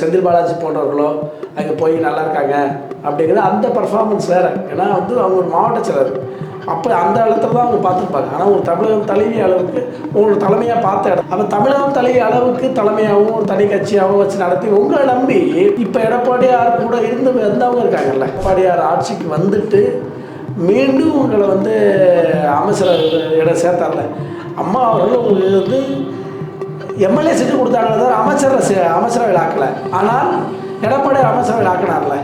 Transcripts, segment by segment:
செந்தில் பாலாஜி போன்றவர்களோ அங்கே போய் நல்லா இருக்காங்க அப்படிங்கிறது அந்த பர்ஃபார்மன்ஸ் வேறு. ஏன்னா வந்து அவங்க ஒரு மாவட்ட செயலர். அப்போ அந்த இடத்துல தான் அவங்க பார்த்துருப்பாங்க. ஆனால் ஒரு தமிழகம் தலைவி அளவுக்கு ஒரு தலைமையாக பார்த்த இடம். அப்போ தமிழகம் தலைவி அளவுக்கு தலைமையாகவும் ஒரு தனி கட்சியாகவும் வச்சு நடத்தி உங்களை நம்பி இப்போ எடப்பாடியார் கூட இருந்து வந்தவங்க இருக்காங்கல்ல. எடப்பாடியார் ஆட்சிக்கு வந்துட்டு மீண்டும் உங்களை வந்து அமைச்சர் இடம் சேர்த்தார்ல. அம்மா அவர்கள் உங்களுக்கு வந்து எம்எல்ஏ சீட்டு கொடுத்தாங்களே தவிர அமைச்சரை சே- அமைச்சரவையில் ஆக்கலை ஆனால் எடப்பாடி அமைச்சரவையில் ஆக்கினார்ல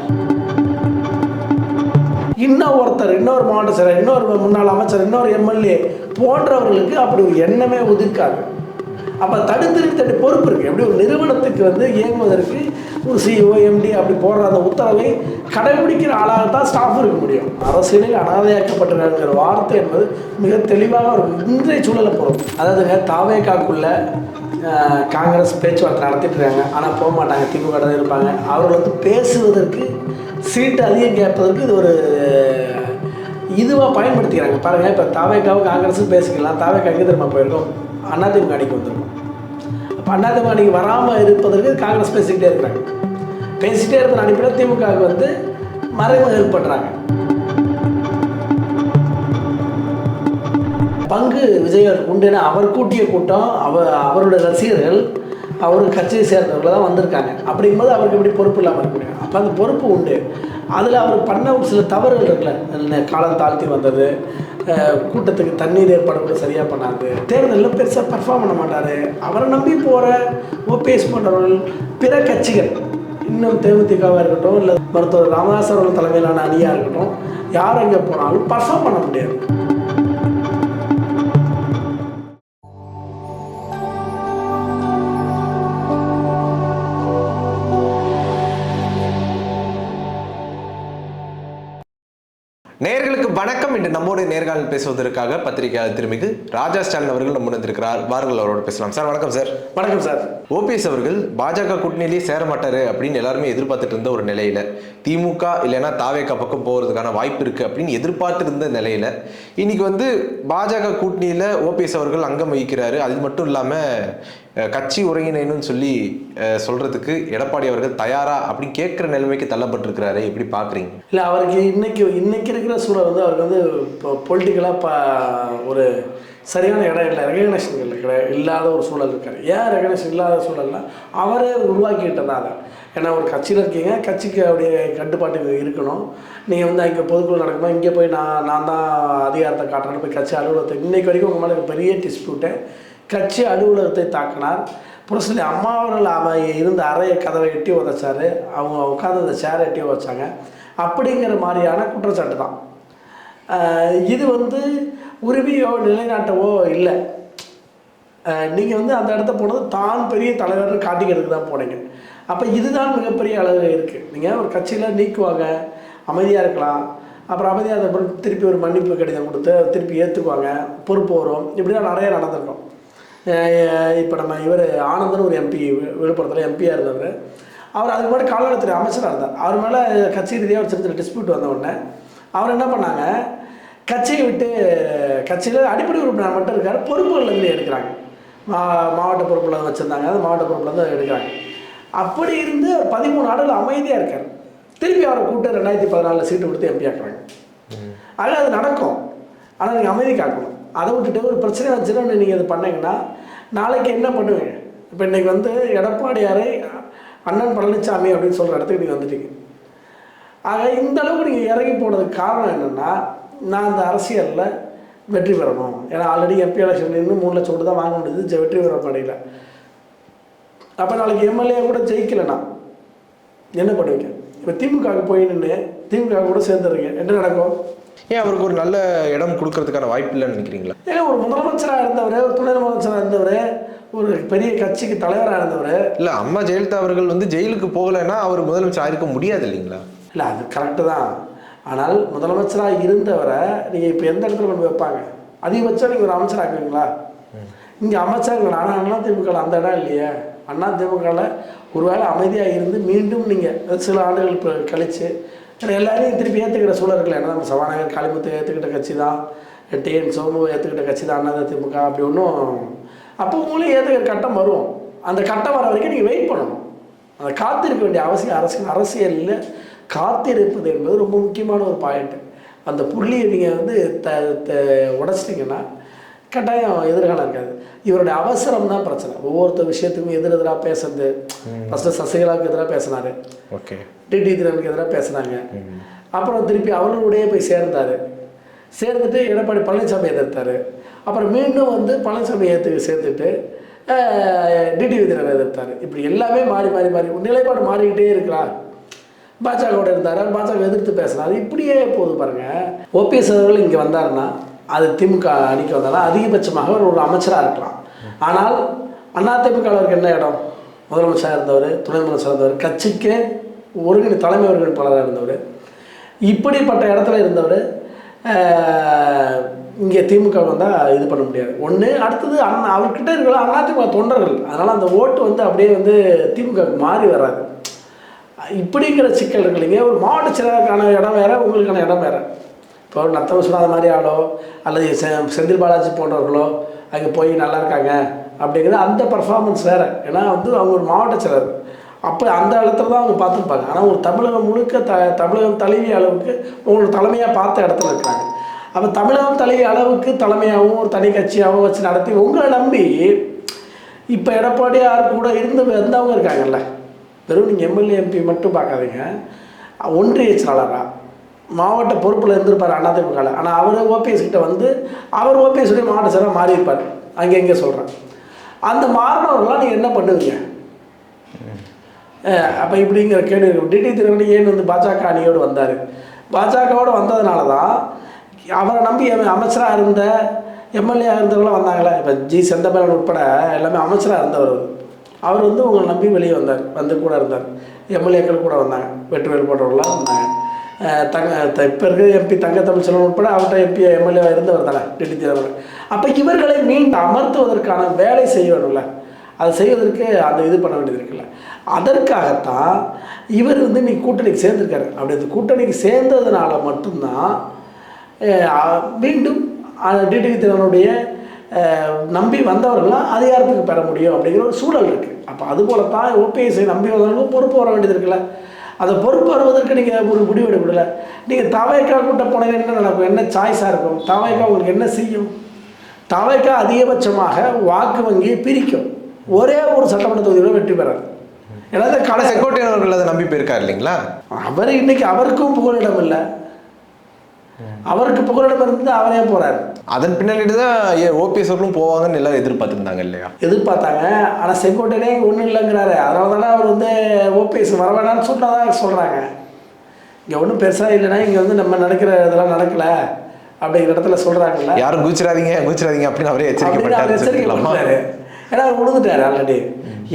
இன்னும் ஒருத்தர் இன்னொரு மாவட்ட செயலர் இன்னொரு முன்னாள் அமைச்சர் இன்னொரு எம்எல்ஏ போன்றவர்களுக்கு அப்படி ஒரு எண்ணமே உதிர்க்காது. அப்போ தடுத்து நிறுத்த பொறுப்பு இருக்குது எப்படி ஒரு நிறுவனத்துக்கு வந்து இயங்குவதற்கு ஒரு சிஓ எம்டி அப்படி போடுற அந்த உத்தரவை கடைபிடிக்கிற ஆளாக தான் ஸ்டாஃப் இருக்க முடியும். அரசியலில் அனாதையாக்கப்பட்டிருக்கிற வார்த்தை என்பது மிக தெளிவாக ஒரு இன்றைய சூழலை போகிறோம் அதாவதுங்க தாவேக்காக்குள்ள அஹ், காங்கிரஸ் பேச்சுவார்த்தை நடத்திட்டு இருக்காங்க. ஆனால் போக மாட்டாங்க. திமுக தான் இருப்பாங்க. அவர்கள் வந்து பேசுவதற்கு சீட்டு அதிகம் கேட்பதற்கு இது ஒரு இதுவாக பயன்படுத்திக்கிறாங்க. பாருங்கள் இப்போ தாவேக்காவும் காங்கிரஸும் பேசிக்கலாம். தாவேக்கா எங்கே திரும்ப போயிருக்கோம்? அதிமுக அணிக்கு வந்திருக்கோம். அப்போ அதிமுக அணிக்கு வராமல் இருப்பதற்கு காங்கிரஸ் பேசிக்கிட்டே இருக்கிறாங்க. பேசிக்கிட்டே இருக்கிற அனுப்பினா திமுகவுக்கு வந்து மறைமுக ஹெல்ப் பண்ணுறாங்க பங்கு விஜய் அவருக்கு உண்டு அவர் கூட்டிய கூட்டம் அவ அவருடைய ரசிகர்கள் அவர் கட்சியை சேர்ந்தவர்கள் தான் வந்திருக்காங்க. அப்படிங்கும்போது அவருக்கு எப்படி பொறுப்பு இல்லாமல் இருக்க முடியும்? அப்போ அந்த பொறுப்பு உண்டு. அதில் அவர் பண்ண ஒரு சில தவறுகள் இருக்குல்ல. காலம் தாழ்த்தி வந்தது கூட்டத்துக்கு தண்ணீர் ஏற்பாடு கூட சரியாக பண்ணாது. தேர்தலில் பெருசாக பர்ஃபார்ம் பண்ண மாட்டார். அவரை நம்பி போகிற ஓபிஎஸ் போன்றவர்கள் பிற கட்சிகள் இன்னும் தேமுதிகவாக இருக்கட்டும் இல்லை மருத்துவர் ராமதாஸ் அவர்கள் தலைமையிலான அணியாக இருக்கட்டும் யார் எங்கே போனாலும் பர்ஃபார்ம் பண்ண முடியாது. நேர்களுக்கு வணக்கம். இன்று நம்மோடு நேர்காணல் பேசுவதற்காக பத்திரிகையாளர் திருமிகு ராஜா ஸ்டாலின் அவர்கள் நம்ம வந்திருக்கிறார் வாருங்கள் அவரோட பேசலாம். சார் வணக்கம் சார். வணக்கம் சார். ஓபிஎஸ் அவர்கள் பாஜக கூட்டணியிலேயே சேர மாட்டாரு அப்படின்னு எல்லாருமே எதிர்பார்த்துட்டு இருந்த ஒரு நிலையில திமுக இல்லைன்னா தாவேக்கா பக்கம் போகிறதுக்கான வாய்ப்பு இருக்கு அப்படின்னு எதிர்பார்த்து இருந்த நிலையில இன்னைக்கு வந்து பாஜக கூட்டணியில ஓபிஎஸ் அவர்கள் அங்கம் வகிக்கிறாரு. அது மட்டும் இல்லாம அஹ், கட்சி ஒருங்கிணைன்னு சொல்லி அஹ், சொல்றதுக்கு எடப்பாடி அவர்கள் தயாரா அப்படின்னு கேட்குற நிலைமைக்கு தள்ளப்பட்டிருக்கிறாரு. எப்படி பாக்குறீங்க? இல்லை அவருக்கு இன்னைக்கு இன்னைக்கு இருக்கிற சூழல் வந்து அவருக்கு வந்து இப்போ பொலிட்டிக்கலாக ப ஒரு சரியான இடம் இல்லை ரெகக்னேஷன் இல்லை இல்லாத ஒரு சூழல் இருக்கார். ஏன் ரெகக்னேஷன் இல்லாத சூழல்னா அவரே உருவாக்கிட்டது அதை. ஏன்னா ஒரு கட்சியில் இருக்கீங்க கட்சிக்கு அப்படியே கட்டுப்பாட்டுக்கு இருக்கணும். நீங்கள் வந்து அங்கே பொதுக்குழு நடக்குமா இங்கே போய் நான் நான் தான் அதிகாரத்தை காட்டுறேன்னு போய் கட்சி அலுவலகத்தை இன்றைக்கு வரைக்கும் உங்கள் மேலே பெரிய டிஸ்பியூட்டு கட்சி அலுவலகத்தை தாக்கினார். புரசலி அம்மா அவர்கள் அவ இருந்த அறைய கதவை எட்டி உதச்சாரு. அவங்க உட்காந்து அந்த சேரை எட்டி உதைச்சாங்க. அப்படிங்கிற மாதிரியான குற்றச்சாட்டு தான். இது வந்து உரிமையோ நிலைநாட்டவோ இல்லை. நீங்கள் வந்து அந்த இடத்த போனது தான் பெரிய தலைவர்னு காட்டிக்கிறதுக்கு தான் போனீங்க. அப்போ இதுதான் மிகப்பெரிய அளவு இருக்குது நீங்கள் ஒரு கட்சியில் நீக்குவாங்க அமைதியாக இருக்கலாம். அப்புறம் அமைதியாக இருந்த திருப்பி ஒரு மன்னிப்பு கடிதம் கொடுத்து திருப்பி ஏற்றுக்குவாங்க பொறுப்பு வரும். இப்படிலாம் நிறைய நடந்திருக்கும். இப்போ நம்ம இவர் ஆனந்தன் ஒரு எம்பி விழுப்புரத்தில் எம்பியாக இருந்தவர். அவர் அதுக்கு முன்னாடி காலத்துறை அமைச்சராக இருந்தார். அவர் மேலே கட்சி ரீதியாக ஒரு சின்ன சின்ன டிஸ்பியூட் வந்த உடனே அவர் என்ன பண்ணாங்க? கட்சியை விட்டு கட்சியில் அடிப்படை உறுப்பினர் மட்டும் இருக்கார் பொறுப்புகள்லேருந்து எடுக்கிறாங்க. மா மாவட்ட பொறுப்பில் வச்சுருந்தாங்க அந்த மாவட்ட பொறுப்புலேருந்து எடுக்கிறாங்க. அப்படி இருந்து அவர் பதிமூணு ஆண்டுகள் அமைதியாக இருக்கார். திருப்பி அவரை கூப்பிட்டு ரெண்டாயிரத்தி பதினாலில் சீட்டு கொடுத்து எம்பி ஆக்குறாங்க. ஆக அது நடக்கும். ஆனால் நீங்கள் அமைதி காக்கணும். அதை விட்டுட்டு ஒரு பிரச்சனை வச்சுன்னு நீங்கள் இது பண்ணீங்கன்னா நாளைக்கு என்ன பண்ணுவீங்க? இப்போ இன்றைக்கி வந்து எடப்பாடியாரை அண்ணன் பழனிசாமி அப்படின்னு சொல்கிற இடத்துக்கு நீங்கள் வந்துட்டீங்க. ஆக இந்த அளவுக்கு நீங்கள் இறங்கி போனதுக்கு காரணம் என்னென்னா நான் அந்த அரசியலில் வெற்றி பெறணும். ஏன்னா ஆல்ரெடி எம்பி எலெக்ஷன் நின்று மூணு லட்சம் கூட தான் வாங்க முடியுது. வெற்றி பெற முடியல அப்போ நாளைக்கு எம்எல்ஏ கூட ஜெயிக்கலைன்னா என்ன பண்ணுவீங்க? இப்போ திமுகவுக்கு போய் நின்று திமுக கூட சேர்ந்துருங்க என்ன நடக்கும்? ஏன் அவருக்கு ஒரு நல்ல இடம் கொடுக்கறதுக்கான வாய்ப்பு இல்லைன்னு நினைக்கிறீங்களா? ஏங்க ஒரு முதலமைச்சராக இருந்தவர் ஒரு துணை முதலமைச்சராக இருந்தவர் ஒரு பெரிய கட்சிக்கு தலைவராக இருந்தவர். இல்ல அம்மா ஜெயலலிதா அவர்கள் வந்து ஜெயிலுக்கு போகலைன்னா அவர் முதலமைச்சர் ஆயிருக்க முடியாது இல்லைங்களா? இல்லை அது கரெக்டு தான். ஆனால் முதலமைச்சராக இருந்தவரை நீங்கள் இப்போ எந்த இடத்துல கொண்டு வைப்பாங்க? அதிகபட்சம் நீங்கள் ஒரு அமைச்சர் ஆக்குவீங்களா? இங்கே அமைச்சர்கள் ஆனால் அண்ணா திமுக அந்த இடம் இல்லையே. அண்ணா திமுகவில் ஒருவேளை அமைதியாக இருந்து மீண்டும் நீங்கள் சில ஆண்டுகள் இப்போ கழித்து எல்லாரையும் திருப்பி ஏற்றுக்கிற சூழல் இருக்குல்ல. ஏன்னா நம்ம சபாநாயகர் காளிமுத்து ஏற்றுக்கிட்ட கட்சி தான். டிஎன் சோமு ஏற்றுக்கிட்ட கட்சி தான். அண்ணா திமுக அப்படி ஒன்றும் அப்போ உங்களையும் ஏற்றுக்கிற கட்டம் வரும். அந்த கட்டம் வர வரைக்கும் நீங்கள் வெயிட் பண்ணணும். அதை காத்திருக்க வேண்டிய அவசியம் அரசியல் அரசியலில் காத்திருப்பது என்பது ரொம்ப முக்கியமான ஒரு பாயிண்ட் அந்த புள்ளியை நீங்கள் வந்து த த உடச்சிட்டிங்கன்னா கட்டாயம் எதிர்காலம் இருக்காது. இவருடைய அவசரம் தான் பிரச்சனை. ஒவ்வொருத்தர் விஷயத்துக்கும் எதிர் எதிராக பேசுறது. ஃபஸ்ட்டு சசிகலாவுக்கு எதிராக பேசினாரு. ஓகே. டிடி தினனுக்கு எதிராக பேசுனாங்க. அப்புறம் திருப்பி அவர்களுடைய போய் சேர்ந்தார். சேர்ந்துட்டு எடப்பாடி பழனிசாமி எதிர்த்தார். அப்புறம் மீண்டும் வந்து பழனிசாமி ஏற்றுக்கு சேர்த்துட்டு டிடி விதிரனை எதிர்த்தார். இப்படி எல்லாமே மாறி மாறி மாறி. நிலைப்பாடு மாறிக்கிட்டே இருக்கிறார் பாஜகவோட இருந்தார்? பாஜக எதிர்த்து பேசினார் இப்படியே போகுது பாருங்க. ஓபிஎஸ் அவர்கள் இங்கே வந்தாருன்னா அது திமுக அணிக்கு வந்தாலும் அதிகபட்சமாக அவர் ஒரு அமைச்சராக இருக்கலாம். ஆனால் அதிமுக அவருக்கு என்ன இடம்? முதலமைச்சராக இருந்தவர் துணை முதலமைச்சராக இருந்தவர் கட்சிக்கு ஒருங்கிணை தலைமை ஒருங்கிணைப்பாளராக இருந்தவர். இப்படிப்பட்ட இடத்துல இருந்தவர் இங்கே திமுக வந்தால் இது பண்ண முடியாது. ஒன்று அடுத்தது அண்ணா அவர்கிட்ட இருக்கிற அதிமுக தொண்டர்கள். அதனால் அந்த ஓட்டு வந்து அப்படியே வந்து திமுக மாறி வராது. இப்படிங்கிற சிக்கல் இருக்கு இல்லைங்க. ஒரு மாவட்ட செயலாளருக்கான இடம் வேறு உங்களுக்கான இடம் வேறு. இப்போ நத்தம் சொல்லாத மாதிரி ஆளோ அல்லது செ- செந்தில் பாலாஜி போன்றவர்களோ அங்கே போய் நல்லா இருக்காங்க அப்படிங்கிறது அந்த பர்ஃபார்மன்ஸ் வேறு. ஏன்னா வந்து அவங்க ஒரு மாவட்ட செயலர். அப்போ அந்த இடத்துல தான் அவங்க பார்த்துருப்பாங்க. ஆனால் ஒரு தமிழகம் முழுக்க த தமிழகம் தழுவிய அளவுக்கு உங்களுக்கு தலைமையாக பார்த்த இடத்துல இருக்காங்க. அப்போ தமிழகம் தழுவிய அளவுக்கு தலைமையாகவும் ஒரு தனி கட்சியாகவும் வச்சு நடத்தி உங்களை நம்பி இப்போ எடப்பாடியார் கூட இருந்து வந்தவங்க இருக்காங்கல்ல. வெறும் நீங்கள் எம்எல்ஏ எம்பி மட்டும் பார்க்காதீங்க. ஒன்றிய மாவட்ட பொறுப்பில் இருந்திருப்பார் அதிமுகவில் ஆனால் அவர் ஓபிஎஸ் கிட்ட வந்து அவர் ஓபிஎஸ் உடைய மாவட்ட செயலாளர் மாறியிருப்பார். அங்கே எங்கே சொல்கிறேன் அந்த மாறினவர்களாம் நீங்கள் என்ன பண்ணுவீங்க? அப்போ இப்படிங்கிற கேள்வி இருக்கும் டிடி திருவண்ணி ஏன் வந்து பாஜக அணியோடு வந்தார்? பாஜகவோடு வந்ததுனால தான் அவரை நம்பி அமைச்சராக இருந்த எம்எல்ஏ இருந்தவங்களாம் வந்தாங்களே. இப்போ ஜி. செந்தமேலன் உட்பட எல்லாமே அமைச்சராக இருந்தவர். அவர். வந்து உங்களை நம்பி வெளியே வந்தார் வந்து கூட இருந்தார். எம்எல்ஏக்கள் கூட வந்தாங்க வெற்றிவேல் போன்றவர்களாம் வந்தாங்க. தங்க த- இப்போ இருக்கிற எம்பி தங்க தமிழ்ச்செல்வன் உட்பட அவர்கிட்ட எம்பி எம்எல்ஏ இருந்தவர் தானே டிடி தினகரன் அப்போ இவர்களை மீண்டும் அமர்த்துவதற்கான வேலை செய்ய வேணும்ல அதை செய்வதற்கு அந்த இது பண்ண வேண்டியது இருக்குல்ல. அதற்காகத்தான் இவர் வந்து நீ கூட்டணிக்கு சேர்ந்துருக்காரு. அப்படி அந்த கூட்டணிக்கு சேர்ந்ததுனால மட்டும்தான் மீண்டும் டிடிவி திறனுடைய நம்பி வந்தவர்கள்லாம் அதிகாரத்துக்கு பெற முடியும் அப்படிங்கிற ஒரு சூழல் இருக்குது அப்போ அதுபோல தான் ஓபிஎஸ்ஐ நம்பி வந்தவர்களும் பொறுப்பு வர வேண்டியது இருக்குல்ல. அந்த பொறுப்பு வருவதற்கு நீங்கள் ஒரு முடிவு எடுக்கல நீங்கள் தவைக்கா கூட்ட போனது என்ன நடக்கும்? என்ன சாய்ஸாக இருக்கும்? தவைக்கா உங்களுக்கு என்ன செய்யும்? தவைக்கா அதிகபட்சமாக வாக்கு வங்கியை பிரிக்கும். ஒரே ஒரு சட்டமன்ற தொகுதியில் வெற்றி பெறாது. ஏன்னா கடைசி செங்கோட்டையன் அவர்கள் அதை நம்பி போயிருக்காரு இல்லைங்களா? அவர் இன்னைக்கு அவருக்கும் புகலிடம் இல்லை. அவருக்கு புகலிடம் இருந்து அவரே போறாரு. அதன் பின்னாடி தான் ஓபிஎஸ் அவர்களும் போவாங்கன்னு எல்லாரும் எதிர்பார்த்துருந்தாங்க இல்லையா? எதிர்பார்த்தாங்க. ஆனால் செங்கோட்டையனே ஒன்றும் இல்லைங்கிறாரு. அதனால தானே அவர் வந்து ஓபிஎஸ் வர வேணாம்னு சொன்னதாக சொல்கிறாங்க இங்கே ஒன்றும் பெருசாக இல்லைன்னா இங்கே வந்து நம்ம நடக்கிற இதெல்லாம் நடக்கல அப்படிங்கிற இடத்துல சொல்கிறாங்கல்ல யாரும் குதிச்சிடாதீங்க குதிச்சிடாதீங்க அப்படின்னு அவரே எச்சரிக்கை கொடுத்தாரு ஏன்னா அவர் விழுந்துட்டாரு ஆல்ரெடி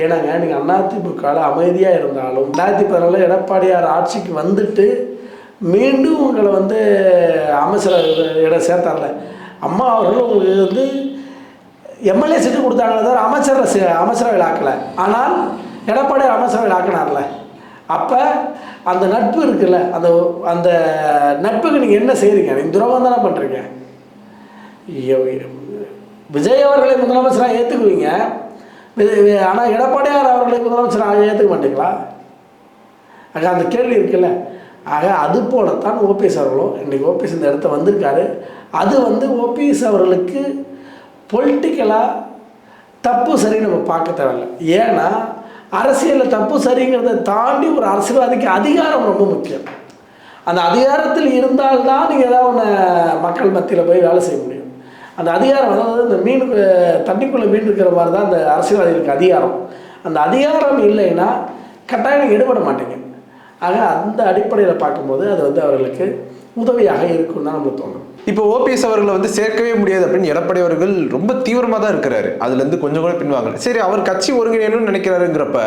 ஏன்னாங்க நீங்கள் அதிமுகவில் அமைதியாக இருந்தாலும் ரெண்டாயிரத்தி பதினாலில் எடப்பாடியார் ஆட்சிக்கு வந்துட்டு மீண்டும் உங்களை வந்து அமைச்சர் இடம் சேர்த்தார்ல. அம்மா அவர்கள் உங்களுக்கு வந்து எம்எல்ஏ சீட்டு கொடுத்தாங்களே தவிர அமைச்சரை சே- அமைச்சரவையில் ஆக்கலை ஆனால் எடப்பாடி அமைச்சரவையில் ஆக்கினார்ல அப்போ அந்த நட்பு இருக்குல்ல அந்த அந்த நட்புக்கு நீங்கள் என்ன செய்கிறீங்க நீங்கள் துரோகம் தானே பண்ணுறீங்க விஜய் அவர்களை முதலமைச்சராக ஏற்றுக்குவீங்க ஆனால் எடப்பாடியார் அவர்களை முதலமைச்சராக ஏற்றுக்க மாட்டீங்களா? அங்கே அந்த கேள்வி இருக்குல்ல. ஆக அது போலத்தான் ஓபிஎஸ் அவர்களும் இன்றைக்கி ஓபிஎஸ் இந்த இடத்த வந்திருக்காரு. அது வந்து ஓபிஎஸ் அவர்களுக்கு பொலிட்டிக்கலாக தப்பு சரி நம்ம பார்க்க தேவையில்ல. ஏன்னா அரசியலில் தப்பு சரிங்கிறத தாண்டி ஒரு அரசியல்வாதிக்கு அதிகாரம் ரொம்ப முக்கியம். அந்த அதிகாரத்தில் இருந்தால்தான் நீங்கள் ஏதாவது ஒன்று மக்கள் மத்தியில் போய் வேலை செய்ய முடியும். அந்த அதிகாரம் அதாவது இந்த மீன் தண்ணிக்குள்ளே மீன் இருக்கிற மாதிரி தான் அந்த அரசியல்வாதிகளுக்கு அதிகாரம். அந்த அதிகாரம் இல்லைன்னா கட்டாயம் நீங்கள் ஈடுபட ஆக அந்த அடிப்படையில் பார்க்கும்போது அது வந்து அவர்களுக்கு உதவியாக இருக்கும் தான் தோணும். இப்போ ஓபிஎஸ் அவர்களை வந்து சேர்க்கவே முடியாது அப்படின்னு எடப்பாடி அவர்கள் ரொம்ப தீவிரமா தான் இருக்கிறாரு. அதுல இருந்து கொஞ்சம் கூட பின்வாங்கல. சரி அவர் கட்சி ஒருங்கிணையணும்னு நினைக்கிறாருங்கிறப்ப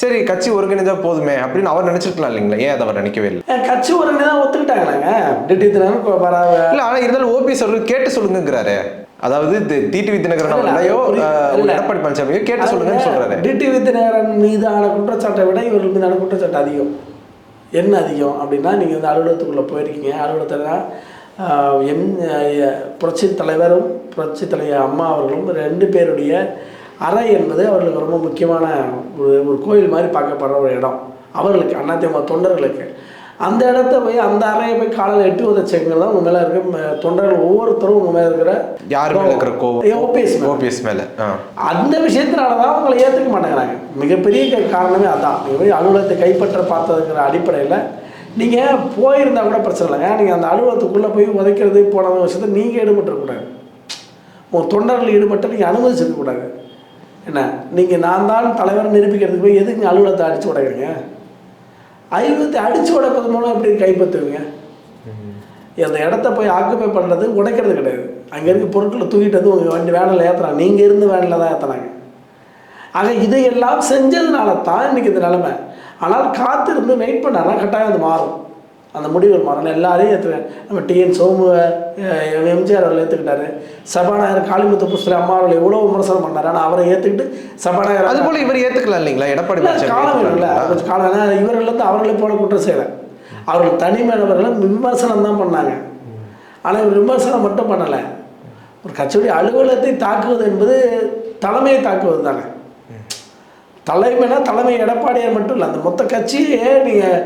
சரி கட்சி ஒருங்கிணைந்தா போதுமே அப்படின்னு அவர் நினைச்சிருக்கலாம் இல்லைங்களா? ஏன் அதை அவர் நினைக்கவே இல்லை? கட்சி ஒருங்கிணை தான் ஒத்துக்கிட்டாங்களாங்க? இல்ல ஆனா இருந்தாலும் ஓபிஎஸ் அவர்கள் கேட்டு சொல்லுங்கிறாரு அதாவது டிடிவி தினகரன் அவர்களையோ. எடப்பாடி பழனிசாமியோ கேட்டு சொல்லுங்கன்னு சொல்றாரு. டிடிவி தினகரன் மீதான குற்றச்சாட்டை விட இவர்கள் மீதான குற்றச்சாட்டு அதிகம். என்ன அதிகம் அப்படின்னா நீங்கள் வந்து அலுவலகத்துக்குள்ளே போயிருக்கீங்க. அலுவலகத்தில் எம் புரட்சி தலைவரும் புரட்சி தலைவர் அம்மா அவர்களும் ரெண்டு பேருடைய அறை என்பது அவர்களுக்கு ரொம்ப முக்கியமான ஒரு ஒரு கோயில் மாதிரி பார்க்கப்படுற ஒரு இடம். அவர்களுக்கு அதிமுக தொண்டர்களுக்கு. அந்த இடத்த போய் அந்த அறையை போய் காலையில் எட்டு உதச்சவங்க தான் உங்க மேலே இருக்க தொண்டர்கள் ஒவ்வொருத்தரும் உங்க மேலே இருக்கிற யார் மேல இருக்கிற கோவம் ஓபிஎஸ் ஓபிஎஸ் மேல. அந்த விஷயத்தினால தான் அவங்களை ஏற்றுக்க மாட்டேங்கிறாங்க. மிகப்பெரிய காரணமே அதான். போய் அலுவலகத்தை கைப்பற்ற பார்த்ததுங்கிற அடிப்படையில் நீங்கள் போயிருந்தா கூட பிரச்சனை இல்லைங்க. நீங்கள் அந்த அலுவலகத்துக்குள்ளே போய் உதைக்கிறது போன விஷயத்தை நீங்கள் ஈடுபட்டுறக்கூடாது உங்கள் தொண்டர்கள் ஈடுபட்டு நீங்கள் அனுமதிச்சிருக்க கூடாது. என்ன? நீங்கள் நான் தான் தலைவர் நிரூபிக்கிறதுக்கு போய் எதுக்கு அலுவலகத்தை அடித்து உடைக்கிறீங்க? அலுவலகத்தை அடித்து உடைப்பது மூலம் எப்படி கைப்பற்றுவீங்க? அந்த இடத்த போய் ஆக்குப்பை பண்ணுறது உடைக்கிறது கிடையாது. அங்கே இருக்க பொருட்களை தூக்கிட்டு வந்து உங்கள் வண்டி வேனில் ஏற்றுறாங்க நீங்கள் இருந்து வேனில் தான் ஏற்றுனாங்க ஆக இதையெல்லாம் செஞ்சதுனால தான் இன்றைக்கி இந்த நிலைமை. ஆனால் காத்திருந்து வெயிட் பண்ணாருன்னா கட்டாயம் அது மாறும். அந்த முடிவுகள் மாறும் எல்லாரையும் ஏற்றுவேன் நம்ம டிஎன் சோமு எம்ஜிஆர் அவர்கள் ஏற்றுக்கிட்டாரு சபாநாயகர் காளிமுத்து புஸ்தகம் அம்மா அவர்கள் எவ்வளோ விமர்சனம் பண்ணாரு. ஆனால் அவரை ஏற்றுக்கிட்டு சபாநாயகர் அது போல இவர் ஏத்துக்கலாம் இல்லைங்களா? எடப்பாடி இல்ல, காலம் ஏத்துக்கலாங்களா? கொஞ்சம் காலம் வேணும் இவர்கள் வந்து அவர்களை போல குற்றம் செய்யலை அவர்கள் தனிமையானவர்களை விமர்சனம் தான் பண்ணாங்க. ஆனால் இவர் விமர்சனம் மட்டும் பண்ணலை. ஒரு கட்சியுடைய அலுவலகத்தை தாக்குவது என்பது தலைமையை தாக்குவது தானே. தலைமைனா தலைமை எடப்பாடியார் மட்டும் இல்லை அந்த மொத்த கட்சியே நீங்கள்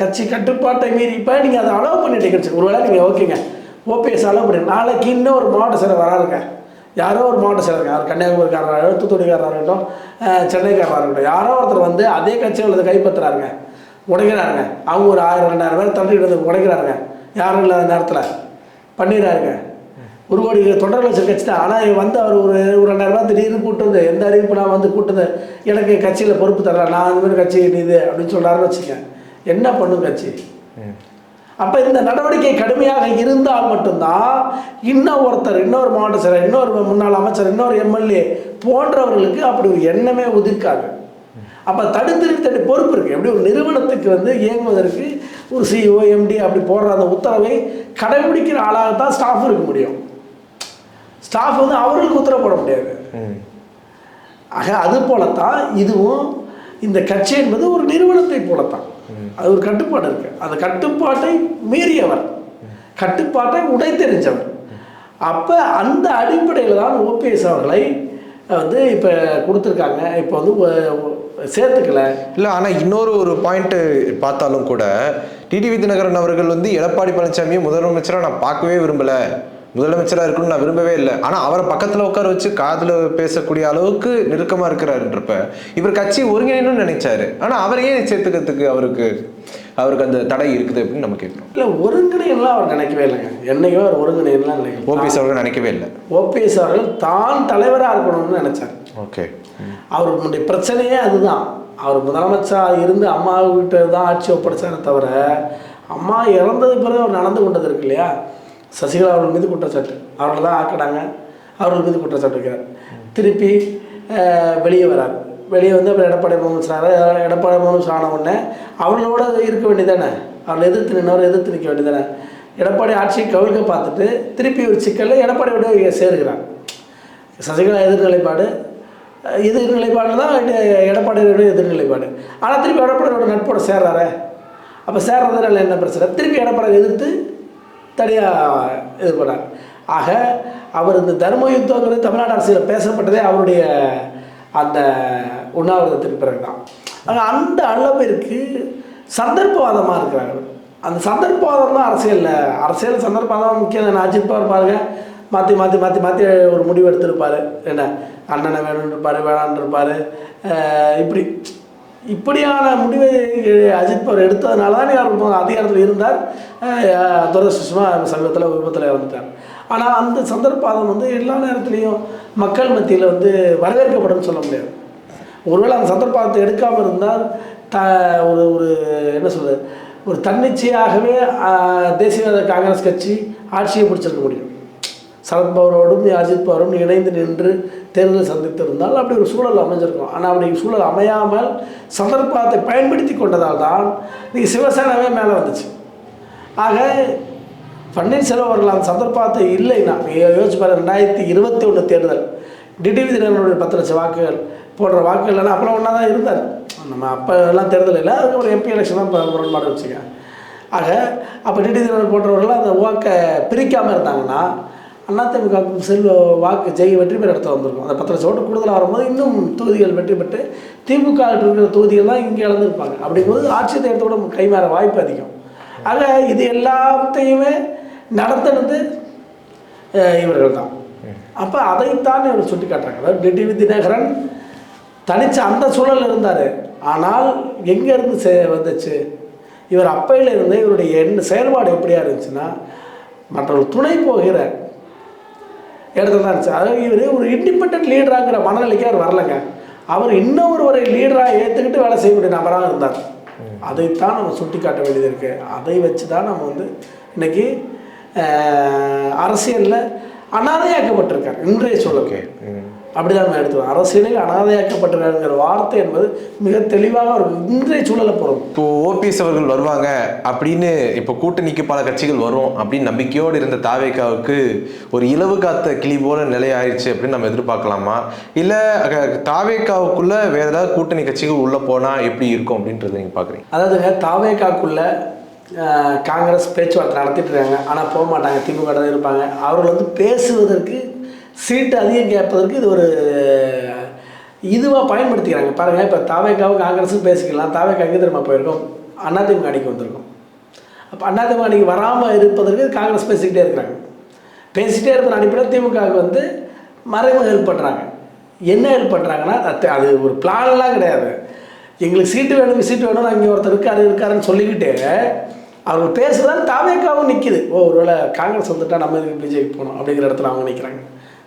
கட்சி கட்டுப்பாட்டை மீறி இப்போ நீங்கள் அதை அலோவ் பண்ணிட்டீங்க கட்சி. ஒருவேளை நீங்கள் ஓகேங்க. ஓபிஎஸ் அலோவ் பண்ணி நாளைக்கு இன்னும் ஒரு மாவட்ட செயலர் வராருங்க. யாரோ ஒரு மாவட்ட செயலருங்க. யார் கன்னியாகுமரிக்காரராக தூத்துக்குடிக்காரராக இருக்கட்டும் சென்னைக்காரராக இருக்கட்டும் யாரோ ஒருத்தர் வந்து அதே கட்சிகளை கைப்பற்றுறாருங்க. உடைக்கிறாருங்க. அவங்க ஒரு ஆயிரம் ரெண்டாயிரம் பேர் தள்ளி விடுறதுக்கு உடைக்கிறாருங்க. யாரும் இல்லாத நேரத்தில் பண்ணிடுறாருங்க. ஒரு கோடி தொண்டர்கள் வச்ச கட்சி தான் ஆனால் வந்து அவர் ஒரு ஒரு ரெண்டாயிரம் ரூபாய் திடீர்னு கூட்டு வந்து எந்த அறிவிப்பு நான் வந்து கூட்டுது? எனக்கு கட்சியில் பொறுப்பு தரேன் நான் அந்த மாதிரி கட்சி இது அப்படின்னு சொல்கிறாருன்னு வச்சுக்க என்ன பண்ணும் கட்சி? அப்போ இந்த நடவடிக்கை கடுமையாக இருந்தால் மட்டும்தான் இன்னும் ஒருத்தர் இன்னொரு மாவட்ட செயலர் இன்னொரு முன்னாள் அமைச்சர் இன்னொரு எம்எல்ஏ போன்றவர்களுக்கு அப்படி ஒரு எண்ணமே உதிர்க்காது. அப்போ தடுத்து நிறுத்த பொறுப்பு இருக்குது எப்படி ஒரு நிறுவனத்துக்கு வந்து இயங்குவதற்கு ஒரு சிஇஓ எம்டி அப்படி போடுற அந்த உத்தரவை கடைபிடிக்கிற ஆளாகத்தான் ஸ்டாஃப் இருக்க முடியும். ஸ்டாஃப் வந்து அவர்களுக்கு உத்தரவு போட முடியாது. ஆக அது போலத்தான் இதுவும் இந்த கட்சி என்பது ஒரு நிறுவனத்தை போலத்தான். அது ஒரு கட்டுப்பாடு இருக்கு. அந்த கட்டுப்பாட்டை மீறியவர் கட்டுப்பாட்டை உடைத்தெறிஞ்சவர். அப்போ அந்த அடிப்படையில் தான் ஓபிஎஸ் அவர்களை வந்து இப்போ கொடுத்துருக்காங்க. இப்போ வந்து சேர்த்துக்கல. இல்ல ஆனா இன்னொரு ஒரு பாயிண்ட் பார்த்தாலும் கூட டிடிவி தினகரன் அவர்கள் வந்து எடப்பாடி பழனிசாமியை முதலமைச்சரா நான் பார்க்கவே விரும்பல. முதலமைச்சரா இருக்கணும்னு நான் விரும்பவே இல்லை. ஆனா அவரை பக்கத்துல உட்கார வச்சு காதுல பேசக்கூடிய அளவுக்கு நெருக்கமா இருக்கிறாருன்றப்ப இவர் கட்சி ஒருங்கிணைன்னு நினைச்சாரு. ஆனா அவரை ஏன் சேர்த்துக்கிறதுக்கு அவருக்கு அவருக்கு அந்த தடை இருக்குது அப்படின்னு நம்ம கேட்கிறோம். இல்லை ஒருங்கிணையெல்லாம் அவர் நினைக்கவே இல்லைங்க. என்னைக்கோ அவர் ஒருங்கிணையெல்லாம் நினைக்கல. ஓபிஎஸ் அவர்கள் நினைக்கவே இல்லை. ஓபிஎஸ் அவர்கள் தான் தலைவராக இருக்கணும்னு நினைச்சார். ஓகே. அவருடைய பிரச்சனையே அதுதான். அவர் முதலமைச்சராக இருந்து அம்மா கிட்ட தான் ஆட்சி ஒப்படைச்சாரே தவிர அம்மா இறந்தது பிறகு அவர் நடந்து கொண்டது இருக்கு இல்லையா? சசிகலா அவர்கள் மீது குற்றச்சாட்டு. அவர்கள் தான் ஆக்கினாங்க. அவர்கள் மீது குற்றச்சாட்டு வைக்கிறார். திருப்பி வெளியே வரார். வெளியே வந்து அப்புறம் எடப்பாடி முதலமைச்சராக எடப்பாடி முதலமைச்சர் ஆன உடனே அவர்களோட இருக்க வேண்டியதானே அவர்கள் எதிர்த்து நின்றவர் எதிர்த்து நிற்க வேண்டியதானே எடப்பாடி ஆட்சியை கவிழ்க்க பார்த்துட்டு திருப்பி ஒரு சிக்கலில் எடப்பாடியோட சேருகிறார். சசிகலா எதிர்நிலைப்பாடு எதிர்நிலைப்பாடு தான் எட- எடப்பாடியோட எதிர்நிலைப்பாடு. ஆனால் திருப்பி எடப்பாடியோட நட்போட சேர்றாரு. அப்போ சேர்றதுனால என்ன பிரச்சனை? திருப்பி எடப்பாடி எதிர்த்து தனியாக இது பண்ணார். ஆக அவர் இந்த தர்ம யுத்தங்கிறது தமிழ்நாடு அரசியல் பேசப்பட்டதே அவருடைய அந்த உண்ணாவிரதத்திற்கு பிறகு தான் ஆக அந்த அளவிற்கு சந்தர்ப்பவாதமாக இருக்கிறார்கள் அந்த சந்தர்ப்பவாதம் தான் அரசியலில். அரசியல் சந்தர்ப்பவாதம் முக்கியம். அஜித் பவர் பாருங்க மாற்றி மாற்றி மாற்றி மாற்றி ஒரு முடிவு எடுத்திருப்பார். என்ன அண்ணனை வேணும்னு இருப்பார் வேணான்னு இருப்பார். இப்படி. இப்படியான முடிவை அஜித் பவர் எடுத்ததுனால தான் அவர் அதிகாரத்தில் இருந்தார். துரதிருஷ்டமாக சமீபத்தில் விபத்தில் இறந்துட்டார். ஆனால் அந்த சந்தர்ப்பாதம் வந்து எல்லா நேரத்துலேயும் மக்கள் மத்தியில் வந்து வரவேற்கப்படும்னு சொல்ல முடியாது. ஒருவேளை அந்த சந்தர்ப்பத்தை எடுக்காமல் இருந்தால் த ஒரு ஒரு என்ன சொல்கிறது ஒரு தன்னிச்சையாகவே தேசியவாத காங்கிரஸ் கட்சி ஆட்சியை பிடிச்சிருக்க முடியும். சரத்பவரோடும் அஜித் பவரும் இணைந்து நின்று தேர்தல் சந்தித்திருந்தால் அப்படி ஒரு சூழல் அமைஞ்சிருக்கும். ஆனால் அப்படி சூழல் அமையாமல் சந்தர்ப்பத்தை பயன்படுத்தி கொண்டதால் தான் இன்றைக்கி சிவசேனாவே மேலே வந்துச்சு. ஆக பன்னீர்செல்வம் அவர்கள் அந்த சந்தர்ப்பத்தை இல்லைன்னா யோசிச்சு பாரு ரெண்டாயிரத்தி இருபத்தி ஒன்று தேர்தல் டிடிவி தினகரனுடைய பத்து லட்சம் வாக்குகள் போடுற வாக்குகள் எல்லாம் அப்போலாம் ஒன்றா தான் இருந்தார். நம்ம அப்போ எல்லாம் தேர்தல் இல்லை அதுக்கப்புறம் எம்பி எலெக்ஷன் தான் முரண்பாடு வச்சுக்க ஆக அப்போ டிடி தினகரன் போன்றவர்கள் அந்த வாக்கை பிரிக்காமல் இருந்தாங்கன்னா அதிமுகவுக்கும் செல்வ வாக்கு ஜெய் வெற்றி பெற இடத்துல வந்திருக்கும். அந்த பத்து லட்சம் ஓட்டு கூடுதலாக வரும்போது இன்னும் தொகுதிகள் வெற்றி பெற்று திமுக இருக்கிற தொகுதிகள் தான் இங்கே இழந்திருப்பாங்க. அப்படிங்கும்போது ஆட்சி தேர்தலோட கைமாற வாய்ப்பு அதிகம். ஆக இது எல்லாத்தையுமே நடத்தினது இவர்கள் தான் அப்போ அதைத்தான் இவர் சுட்டி காட்டுறாங்க அதாவது டிடிவி தினகரன் தனிச்சு அந்த சூழல் இருந்தார். ஆனால் எங்கேருந்து சே வந்துச்சு? இவர் அப்பையில இருந்தே இவருடைய எண் செயல்பாடு எப்படியா இருந்துச்சுன்னா மற்றவர்கள் துணை போகிற இடத்துல தான் இருந்துச்சு. அதாவது இவர் ஒரு இண்டிபெண்ட் லீடராங்கிற மனநிலைக்கு அவர் வரலைங்க. அவர் இன்னொருவரை லீடராக ஏற்றுக்கிட்டு வேலை செய்யக்கூடிய நபராக இருந்தார். அதைத்தான் நம்ம சுட்டி காட்ட வேண்டியது இருக்குது அதை வச்சு தான் நம்ம வந்து இன்னைக்கு அரசியல்ல அனாதையாக்கப்பட்டிருக்கார். இன்றைய சூழலுக்கு அப்படிதான் நம்ம எடுத்துக்கணும் அரசியலில் அனாதையாக்கப்பட்டிருக்காருங்கிற வார்த்தை என்பது மிக தெளிவாக ஒரு இன்றைய சூழலை போகிறோம் இப்போ ஓபிஎஸ் அவர்கள் வருவாங்க அப்படின்னு இப்போ கூட்டணிக்கு பல கட்சிகள் வரும் அப்படின்னு நம்பிக்கையோடு இருந்த தாவேக்காவுக்கு ஒரு இலவு காத்த கிளி போல நிலை ஆயிடுச்சு அப்படின்னு நம்ம எதிர்பார்க்கலாமா? இல்லை தாவேக்காவுக்குள்ள வேற ஏதாவது கூட்டணி கட்சிகள் உள்ள போனா எப்படி இருக்கும் அப்படின்றத நீங்க பாக்குறீங்க? அதாவதுங்க தாவேக்காக்குள்ள காங்கிரஸ் பேச்சுவார்த்தை நடத்திட்டு இருக்காங்க. ஆனால் போக மாட்டாங்க. திமுக தான் இருப்பாங்க. அவர்கள் வந்து பேசுவதற்கு சீட்டு அதிகம் கேட்பதற்கு இது ஒரு இதுவாக பயன்படுத்திக்கிறாங்க. பாருங்கள் இப்போ தாவேக்காவும் காங்கிரஸும் பேசிக்கலாம். தாவேக்கா எங்கே திரும்ப போயிருக்கோம்? அதிமுக அணிக்கு வந்திருக்கோம். அப்போ அதிமுக அணிக்கு வராமல் இருப்பதற்கு காங்கிரஸ் பேசிக்கிட்டே இருக்கிறாங்க. பேசிக்கிட்டே இருக்கிற அடிப்படையில் திமுகவுக்கு வந்து மறைமுக ஹெல்ப் பண்ணுறாங்க என்ன ஹெல்ப் பண்ணுறாங்கன்னா அது அது ஒரு பிளான்லாம் கிடையாது. எங்களுக்கு சீட்டு வேணும் சீட்டு வேணும் அங்கே ஒருத்தர் இருக்காரு இருக்காருன்னு சொல்லிக்கிட்டு அவங்க பேசுதான் தாவேக்காவும் நிற்கிது ஓ ஒருவேளை காங்கிரஸ் வந்துட்டால் நம்ம இதுக்கு பிஜேபி போகணும் அப்படிங்கிற இடத்துல அவங்க நிற்கிறாங்க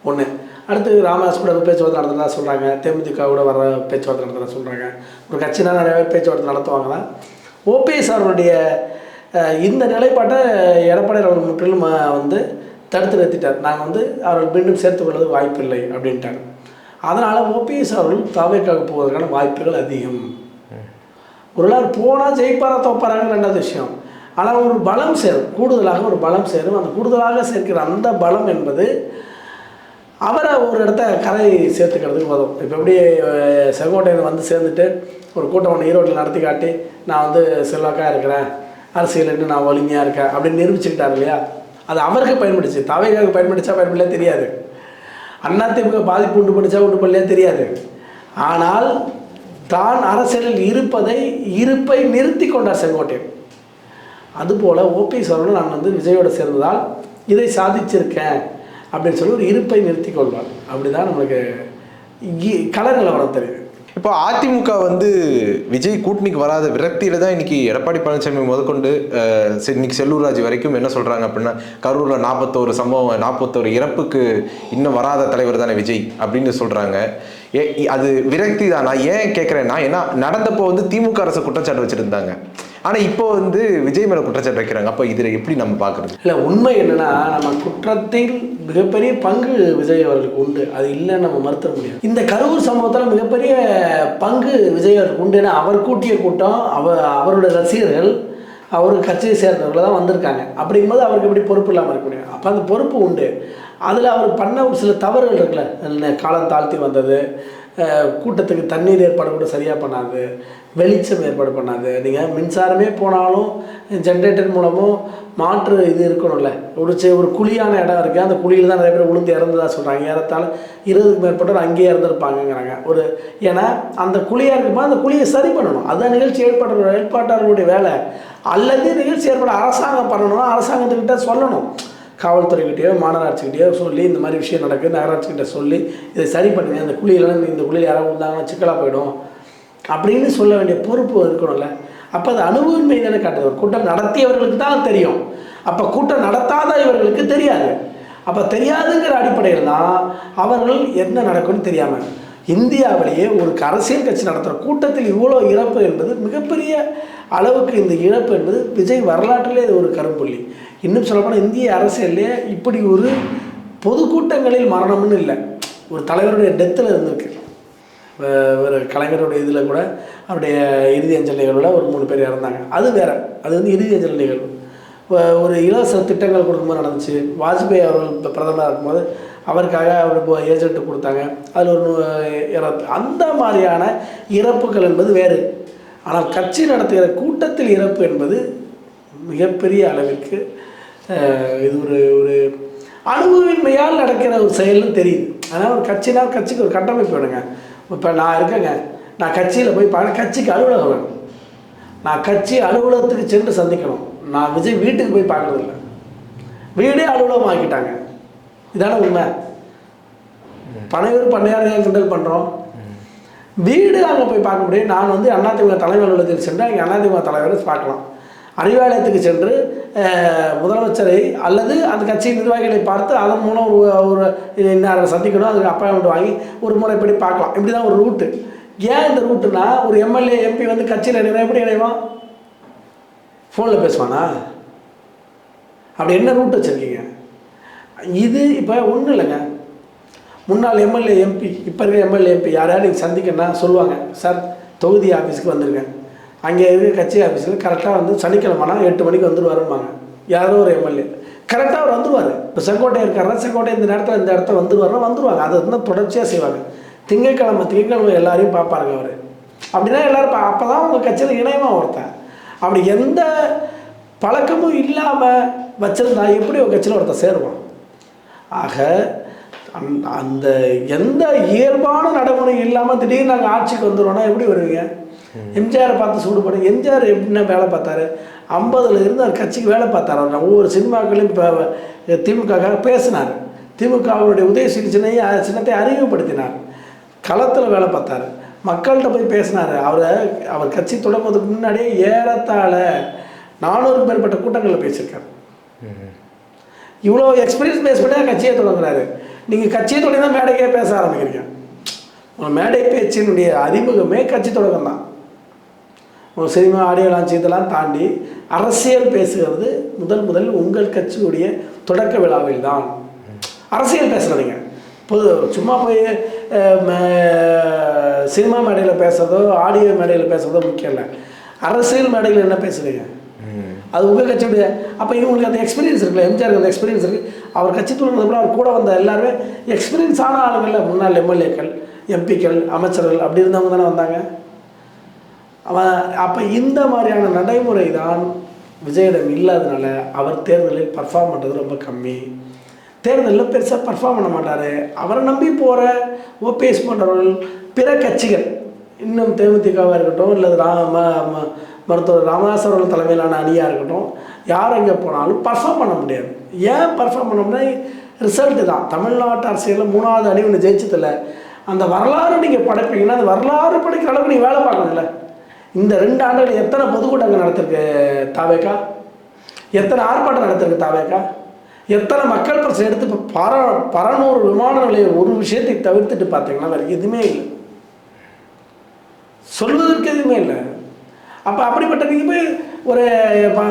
ஒன்று அடுத்து ராமதாஸ் கூட பேச்சுவார்த்தை நடத்துறதா சொல்கிறாங்க தேமுதிக கூட வர பேச்சுவார்த்தை நடத்துறதா சொல்கிறாங்க ஒரு கட்சினா நிறைய பேச்சுவார்த்தை நடத்துவாங்க தான் ஓபிஎஸ் அவருடைய இந்த நிலைப்பாட்டை எடப்பாடி அவர் முற்றிலும் வந்து தடுத்து நிறுத்திட்டார். நாங்கள் வந்து அவர்கள் மீண்டும் சேர்த்துக்கொள்வது வாய்ப்பில்லை அப்படின்ட்டாங்க அதனால் ஓபிஎஸ் அவர்கள் தாவேக்காக போவதற்கான வாய்ப்புகள் அதிகம். ஒரு நாள் போனால் ஜெயிப்பாரா தோப்பாராங்க ரெண்டாவது விஷயம். ஆனால் ஒரு பலம் சேரும். கூடுதலாக ஒரு பலம் சேரும். அந்த கூடுதலாக சேர்க்கிற அந்த பலம் என்பது அவரை ஒரு இடத்த கரை சேர்த்துக்கிறதுக்கு உதவும் இப்போ எப்படி அஹ், செங்கோட்டையன் வந்து சேர்ந்துட்டு ஒரு கூட்டம் ஒன்று ஈரோட்டில் நடத்தி காட்டி நான் வந்து செல்வாக்காக இருக்கிறேன் அரசியல் நான் வலிமையாக இருக்கேன் அப்படின்னு நிரூபிச்சுக்கிட்டார் இல்லையா? அது அவருக்கு பயன்படுச்சு. தவைக்காக பயன்படுச்சா பயன்படல தெரியாது. அதிமுக பாதிப்பு உண்டு படித்தா உண்டு பண்ணலையா தெரியாது. ஆனால் தான் அரசியலில் இருப்பதை இருப்பை நிறுத்தி கொண்டார் செங்கோட்டையன். அதுபோல் ஓபிஎஸ் அவர்களும் நான் வந்து விஜயோடு சேர்ந்ததால் இதை சாதிச்சிருக்கேன். அப்படின்னு சொல்லி ஒரு இருப்பை நிறுத்தி கொள்வார். அப்படிதான் நம்மளுக்கு கலர் நிலவரம் தெரியுது. இப்போ அதிமுக வந்து விஜய் கூட்டணிக்கு வராத விரக்தியில் தான் இன்னைக்கு எடப்பாடி பழனிசாமி முதற்கொண்டு இன்னைக்கு செல்லூர்ராஜ் வரைக்கும் என்ன சொல்கிறாங்க அப்படின்னா கரூரில் நாற்பத்தோரு சம்பவம் நாற்பத்தோரு இறப்புக்கு இன்னும் வராத தலைவர் தானே விஜய் அப்படின்னு சொல்கிறாங்க அது விரக்தி தானா. ஏன் கேட்குறேன்னா ஏன்னா நடந்தப்போ வந்து திமுக அரசு குற்றச்சாட்டு வச்சுருந்தாங்க. ஆனால் இப்போ வந்து விஜய் மேலே குற்றச்சாட்டு வைக்கிறாங்க. அப்போ இதில் எப்படி நம்ம பார்க்குறது இல்லை உண்மை என்னென்னா நம்ம குற்றத்தில் மிகப்பெரிய பங்கு விஜய் அவர்களுக்கு உண்டு. அது இல்லைன்னு நம்ம மறுத்த முடியாது. இந்த கரூர் சம்பவத்தில் மிகப்பெரிய பங்கு விஜய் அவர்களுக்கு உண்டு. ஏன்னா அவர் கூட்டிய கூட்டம் அவ அவருடைய ரசிகர்கள் அவர் கட்சியை சேர்ந்தவர்கள் தான் வந்திருக்காங்க. அப்படிங்கும்போது அவருக்கு எப்படி பொறுப்பு இல்லாமல் இருக்க முடியும்? அப்போ அந்த பொறுப்பு உண்டு. அதில் அவர் பண்ண ஒரு சில தவறுகள் இருக்குல்ல. காலம் தாழ்த்தி வந்தது கூட்டத்துக்கு தண்ணீர் ஏற்பாடு கூட சரியாக பண்ணாது வெளிச்சம் ஏற்பாடு பண்ணாது. நீங்கள் மின்சாரமே போனாலும் ஜென்ரேட்டர் மூலமும் மாற்று இது இருக்கணும்ல. ஒரு சே ஒரு குழியான இடம் இருக்குது அந்த குழியில் தான் நிறைய பேர் விழுந்து இறந்ததா சொல்கிறாங்க ஏறத்தால் இருபதுக்கு மேற்பட்டவர் அங்கேயே இறந்துருப்பாங்கங்கிறாங்க ஒரு ஏன்னா அந்த குழியாக இருக்கும்போது அந்த குழியை சரி பண்ணணும். அதுதான் நிகழ்ச்சி ஏற்பாடு ஏற்பாட்டாளர்களுடைய வேலை. அல்லது நிகழ்ச்சி ஏற்பாடு அரசாங்கம் பண்ணணும்னா அரசாங்கத்துக்கிட்ட சொல்லணும். காவல்துறைக்கிட்டேயோ மாநகராட்சிக்கிட்டேயோ சொல்லி இந்த மாதிரி விஷயம் நடக்குது நகராட்சிக்கிட்ட சொல்லி இதை சரி பண்ணுங்க. இந்த குழியெல்லாம் இந்த குழியில் யாராவது விழுந்தாங்கன்னா சிக்கலாக போயிடும். அப்படின்னு சொல்ல வேண்டிய பொறுப்பு இருக்கணும்ல. அப்போ அது அனுபவமின்மை தானே காட்டுது. ஒரு கூட்டம் நடத்தியவர்களுக்கு தான் தெரியும். அப்போ கூட்டம் நடத்தாத இவர்களுக்கு தெரியாது. அப்போ தெரியாதுங்கிற அடிப்படையில் தான் அவர்கள் என்ன நடக்கும்னு தெரியாமல் இந்தியாவிலேயே ஒரு அரசியல் கட்சி நடத்துகிற கூட்டத்தில் இவ்வளோ இழப்பு என்பது மிகப்பெரிய அளவுக்கு இந்த இழப்பு என்பது விஜய் வரலாற்றிலே ஒரு கரும்புள்ளி. இன்னும் சொல்லப்போனால் இந்திய அரசியல்லையே இப்படி ஒரு பொதுக்கூட்டங்களில் மரணம்னு இல்லை. ஒரு தலைவருடைய டெத்தில் இருந்திருக்கு. ஒரு கலைஞருடைய இதில் கூட அவருடைய இறுதி அஞ்சல் நிகழ்வில் ஒரு மூணு பேர் இறந்தாங்க. அது வேற. அது வந்து இறுதி அஞ்சல் நிகழ்வு. ஒரு இலவச திட்டங்கள் கொடுக்கும்போது நடந்துச்சு. வாஜ்பாய் அவர்கள் இப்ப பிரதமராக இருக்கும்போது அவருக்காக அவர் இப்போ ஏஜென்ட் கொடுத்தாங்க. அதில் ஒரு இறப்பு. அந்த மாதிரியான இறப்புகள் என்பது வேறு. ஆனால் கட்சி நடத்துகிற கூட்டத்தில் இறப்பு என்பது மிகப்பெரிய அளவிற்கு இது ஒரு ஒரு அனுபவின்மையால் நடக்கிற ஒரு செயல்னு தெரியுது. அதனால் ஒரு கட்சினா கட்சிக்கு ஒரு கட்டமைப்பு வேணுங்க. இப்போ நான் இருக்கேங்க. நான் கட்சியில் போய் பார்க்க கட்சிக்கு அலுவலகம் வேணும். நான் கட்சி அலுவலகத்துக்கு சென்று சந்திக்கணும். நான் விஜய் வீட்டுக்கு போய் பார்க்கறதில்ல. வீடே அலுவலகம் ஆக்கிட்டாங்க இதான உண்மை. பனையூர் பண்ணையார் கிண்டல் பண்ணுறோம் வீடு அங்கே போய் பார்க்க முடியும். நான் வந்து அதிமுக தலைவர் அலுவலகத்தில் சென்று அங்கே அதிமுக தலைவரை பார்க்கலாம். அறிவாலயத்துக்கு சென்று முதலமைச்சரை அல்லது அந்த கட்சியின் நிர்வாகிகளை பார்த்து அதன் மூலம் ஒரு ஒரு இன்னாரை சந்திக்கணும் அதுக்கு அப்பாயின்மெண்ட் வாங்கி ஒரு முறைப்படி பார்க்கலாம். இப்படி தான் ஒரு ரூட்டு ஏன் இந்த ரூட்டுனா ஒரு எம்எல்ஏ எம்பி வந்து கட்சியில் இணைவா எப்படி இணைவான் ஃபோனில் பேசுவானா? அப்படி என்ன ரூட் வச்சுருக்கீங்க? இது இப்போ ஒன்றும் இல்லைங்க. முன்னாள் எம்எல்ஏ எம்பி இப்போ இருக்கிற எம்எல்ஏ எம்பி யாரையாவது நீங்கள் சந்திக்கணும்னா சொல்லுவாங்க. சார் தொகுதி ஆஃபீஸுக்கு வந்துருங்க அங்கே இருக்க கட்சி ஆஃபீஸில்? கரெக்டாக வந்து சனிக்கிழமைனா எட்டு மணிக்கு வந்துடுவாருமாங்க யாரோ ஒரு எம்எல்ஏ கரெக்டாக அவர் வந்துருவார். இப்போ செங்கோட்டை இருக்காருன்னா செங்கோட்டை இந்த நேரத்தில் இந்த இடத்துல வந்துருவாருன்னா வந்துருவாங்க. அதை வந்து தொடர்ச்சியாக செய்வாங்க. திங்கட்கிழமை திங்கட்கிழமை எல்லாரையும் பார்ப்பாருங்க அவர். அப்படின்னா எல்லோரும் அப்போ தான் உங்கள் கட்சியில் இணையமாக ஒருத்தன்? அப்படி எந்த பழக்கமும் இல்லாமல் வச்சிருந்தா எப்படி ஒரு கட்சியில் ஒருத்தர் சேருவான்? ஆக அந்த அந்த எந்த இயல்பான நடைமுறை இல்லாமல் திடீர்னு நாங்கள் ஆட்சிக்கு வந்துடுவோன்னா எப்படி வருவீங்க? எம்ஜிஆரை பார்த்து சூடுபடு எம்ஜிஆர் எப்படின்னா வேலை பார்த்தாரு? ஐம்பதுல இருந்து அவர் கட்சிக்கு வேலை பார்த்தாரு. அவர் ஒவ்வொரு சினிமாக்களையும் இப்போ திமுகக்காக பேசினார். திமுகவுடைய உதயசூரி சின்னையை சின்னத்தை அறிமுகப்படுத்தினார். களத்தில் வேலை பார்த்தாரு. மக்கள்கிட்ட போய் பேசினார். அவரை அவர் கட்சி தொடங்குவதற்கு முன்னாடியே ஏறத்தாழ நானூறுக்கு மேற்பட்ட கூட்டங்களில் பேசியிருக்காரு. இவ்வளோ எக்ஸ்பீரியன்ஸ் பேஸ் பண்ணி கட்சியை தொடங்குறாரு. நீங்கள் கட்சியை தொடங்கி தான் மேடைக்கே பேச ஆரம்பிக்கிறீங்க. உங்கள் மேடை பேச்சினுடைய அறிமுகமே கட்சி தொடக்கம் தான் சினிமா ஆடியோ லான்ச் இதெல்லாம் தாண்டி அரசியல் பேசுகிறது முதல் முதல் உங்கள் கட்சியுடைய தொடக்க விழாவில் தான் அரசியல் பேசுகிறீங்க பொது சும்மா போய் சினிமா மேடையில் பேசுகிறதோ ஆடியோ மேடையில் பேசுகிறதோ முக்கியம் இல்லை. அரசியல் மேடையில் என்ன பேசுகிறீங்க அது உங்கள் கட்சியுடைய அப்போ இவங்களுக்கு அந்த எக்ஸ்பீரியன்ஸ் இருக்குல்ல எம்ஜிஆருக்கு அந்த எக்ஸ்பீரியன்ஸ் இருக்குது அவர் கட்சி தொடங்கினதுக்கு அவர் கூட வந்த எல்லாருமே எக்ஸ்பீரியன்ஸ் ஆன ஆளுங்கள்ல முன்னாள் எம்எல்ஏக்கள் எம்பிக்கள் அமைச்சர்கள் அப்படி இருந்தவங்க தானே வந்தாங்க. அவன் அப்போ இந்த மாதிரியான நடைமுறை தான் விஜயிடம் இல்லாதனால அவர் தேர்தலில் பர்ஃபார்ம் பண்ணுறது ரொம்ப கம்மி. தேர்தலில் பெருசாக பர்ஃபார்ம் பண்ண மாட்டார். அவரை நம்பி போகிற ஓபிஎஸ் போன்றவர்கள் பிற கட்சிகள் இன்னும் தேமுதிகவாக இருக்கட்டும் இல்லை ரா ம- ம- மருத்துவர் ராமதாஸ் அவர்கள் தலைமையிலான அணியாக இருக்கட்டும் யார் எங்கே போனாலும் பர்ஃபார்ம் பண்ண முடியாது. ஏன் பர்ஃபார்ம் பண்ண முடியாது ரிசல்ட்டு தான். தமிழ்நாட்டு அரசியலில் மூணாவது அணி ஒன்று ஜெயிச்சதில்ல. அந்த வரலாறு நீங்கள் படைப்பீங்கன்னா அந்த வரலாறு படைக்கிற அளவுக்கு நீங்கள் வேலை பார்க்கணும்ல இந்த ரெண்டு ஆண்டுகள் எத்தனை பொதுக்கூட்டங்கள் நடத்திருக்கு தாவேக்கா? எத்தனை ஆர்ப்பாட்டம் நடத்திருக்கு தாவேக்கா? எத்தனை மக்கள் பிரச்சனை எடுத்து இப்போ பர பரநூறு விமான நிலையம் ஒரு விஷயத்தை தவிர்த்துட்டு பார்த்தீங்கன்னா வேறு எதுவுமே இல்லை. சொல்வதற்கு எதுவுமே இல்லை. அப்போ அப்படிப்பட்ட நீங்கள் போய் ஒரு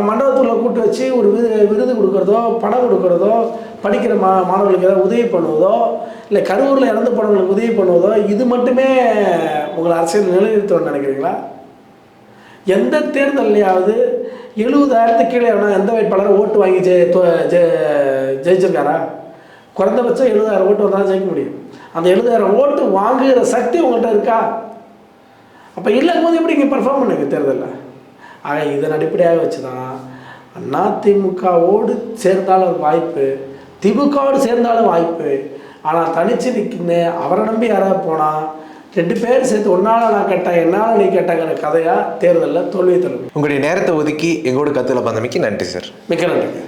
மண்டபத்தில் கூட்டு வச்சு ஒரு விரு விருது கொடுக்குறதோ பணம் கொடுக்குறதோ படிக்கிற மா மாணவர்களுக்கு ஏதாவது உதவி பண்ணுவதோ இல்லை கரூரில் இறந்து போனவங்களுக்கு உதவி பண்ணுவதோ இது மட்டுமே உங்களை அரசியல் நிலைநிறுத்தணும்னு நினைக்கிறீங்களா? எந்த தேர்தல்லையாவது எழுபதாயிரத்துக்கு கீழே எவனா எந்த வேட்பாளரும் ஓட்டு வாங்கி ஜெய ஜெ- ஜெயிச்சிருக்காரா? குறைந்தபட்சம் எழுபதாயிரம் ஓட்டு வந்தாலும் ஜெயிக்க முடியும். அந்த எழுபதாயிரம் ஓட்டு வாங்குகிற சக்தி உங்கள்கிட்ட இருக்கா? அப்போ இல்லாத போது எப்படி இங்கே பெர்ஃபார்ம் பண்ணுங்க தேர்தலில்? ஆக இதன் அடிப்படையாக வச்சு தான் அதிமுகவோடு சேர்ந்தாலும் வாய்ப்பு திமுகவோடு சேர்ந்தாலும் வாய்ப்பு. ஆனால் தனிச்சு நிற்கின்னு அவரை நம்பி யாராவது போனால் ரெண்டு பேர் சேர்த்து ஒன்றால் நான் கேட்டேன் என்னால் நீ கேட்டாங்கிற கதையாக தேர்தலில் தோல்வி தரும் உங்களுடைய நேரத்தை ஒதுக்கி எங்களோட கத்துல பந்தமைக்கு நன்றி சார். மிக்க நன்றிங்க.